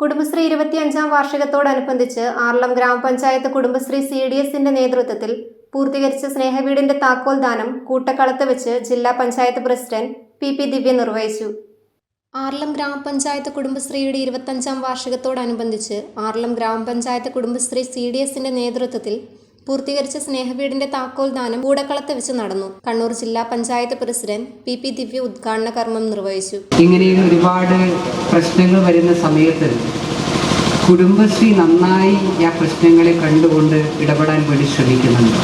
കുടുംബശ്രീ ഇരുപത്തിയഞ്ചാം വാർഷികത്തോടനുബന്ധിച്ച് ആർളം ഗ്രാമപഞ്ചായത്ത് കുടുംബശ്രീ സി ഡി എസിന്റെ നേതൃത്വത്തിൽ പൂർത്തീകരിച്ച സ്നേഹവീടിന്റെ താക്കോൽ ദാനം കൂട്ടക്കളത്ത് വെച്ച് ജില്ലാ panchayat president P P Divya നിർവഹിച്ചു. ആർലം ഗ്രാമപഞ്ചായത്ത് കുടുംബശ്രീയുടെ ഇരുപത്തഞ്ചാം വാർഷികത്തോടനുബന്ധിച്ച് ആർലം ഗ്രാമപഞ്ചായത്ത് കുടുംബശ്രീ സി ഡി എസിന്റെ നേതൃത്വത്തിൽ പൂർത്തീകരിച്ച സ്നേഹവീടിന്റെ താക്കോൽ ദാനം കൂടക്കളത്ത് വെച്ച് നടന്നു. കണ്ണൂർ ജില്ലാ panchayat president P P Divya ഉദ്ഘാടന കർമ്മം നിർവഹിച്ചു. ഇങ്ങനെ ഒരുപാട് പ്രശ്നങ്ങൾ വരുന്ന സമയത്ത് കുടുംബശ്രീ നന്നായി ആ പ്രശ്നങ്ങളെ കണ്ടുകൊണ്ട് ഇടപെടാൻ വേണ്ടി ശ്രമിക്കുന്നുണ്ട്.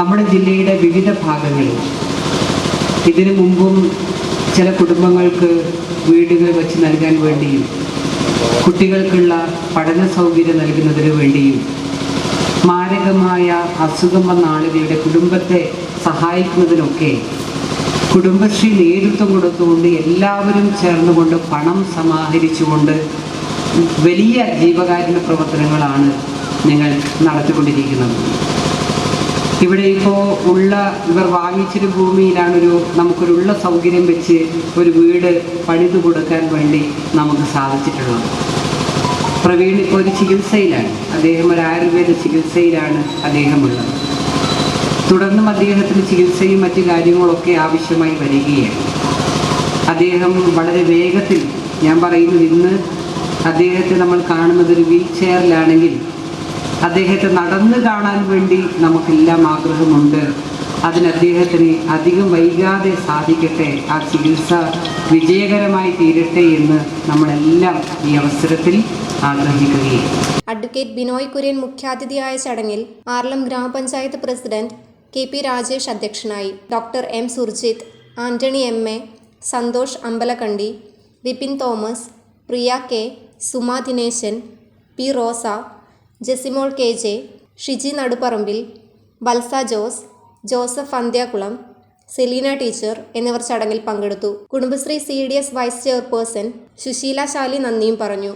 നമ്മുടെ ജില്ലയുടെ വിവിധ ഭാഗങ്ങളിൽ ഇതിനു മുമ്പും ചില കുടുംബങ്ങൾക്ക് വീടുകൾ വെച്ച് നൽകാൻ വേണ്ടിയും കുട്ടികൾക്കുള്ള പഠന സൗകര്യം നൽകുന്നതിന് വേണ്ടിയും മാരകമായ അസുഖം വന്ന ആളുകളുടെ കുടുംബത്തെ സഹായിക്കുന്നതിനൊക്കെ കുടുംബശ്രീ നേതൃത്വം കൊടുത്തുകൊണ്ട് എല്ലാവരും ചേർന്നുകൊണ്ട് പണം സമാഹരിച്ചുകൊണ്ട് വലിയ ജീവകാരുണ്യ പ്രവർത്തനങ്ങളാണ് നിങ്ങൾ നടത്തിക്കൊണ്ടിരിക്കുന്നത്. ഇവിടെ ഇപ്പോൾ ഉള്ള ഇവർ വാങ്ങിച്ചൊരു ഭൂമിയിലാണൊരു നമുക്കൊരുള്ള സൗകര്യം വെച്ച് ഒരു വീട് പണിതു കൊടുക്കാൻ വേണ്ടി നമുക്ക് സാധിച്ചിട്ടുള്ളത്. പ്രവീൺ ഇപ്പോൾ ഒരു ചികിത്സയിലാണ്. അദ്ദേഹം ഒരു ആയുർവേദ ചികിത്സയിലാണ് അദ്ദേഹമുള്ളത്. തുടർന്നും അദ്ദേഹത്തിന് ചികിത്സയും മറ്റു കാര്യങ്ങളൊക്കെ ആവശ്യമായി വരികയാണ്. അദ്ദേഹം വളരെ വേഗത്തിൽ ഞാൻ പറയുന്നത് ഇന്ന് അദ്ദേഹത്തെ നമ്മൾ കാണുന്നത് ഒരു വീൽ ചെയറിലാണെങ്കിൽ അദ്ദേഹത്തെ നടന്നു കാണാൻ വേണ്ടി നമുക്കെല്ലാം ആഗ്രഹമുണ്ട്. അതിന് അദ്ദേഹത്തിന് അധികം വൈകാതെ സാധിക്കട്ടെ. ആ ചികിത്സ വിജയകരമായി തീരട്ടെ എന്ന് നമ്മളെല്ലാം ഈ അവസരത്തിൽ ആഗ്രഹിക്കുകയും. അഡ്വക്കേറ്റ് ബിനോയ് കുര്യൻ മുഖ്യാതിഥിയായ ചടങ്ങിൽ ആർലം ഗ്രാമപഞ്ചായത്ത് പ്രസിഡന്റ് കെ പി രാജേഷ് അധ്യക്ഷനായി doctor M Surjith Antony M A Santhosh Ambalakandi Vipin Thomas Priya K Suma Dineshan P Rosa Jessymol K J Shiji Naduparambil Valsa Jose Joseph Anthyakulam Selina teacher എന്നിവർ ചടങ്ങിൽ പങ്കെടുത്തു. Kudumbashree C D S vice chairperson Susheela Shali നന്ദിയും പറഞ്ഞു.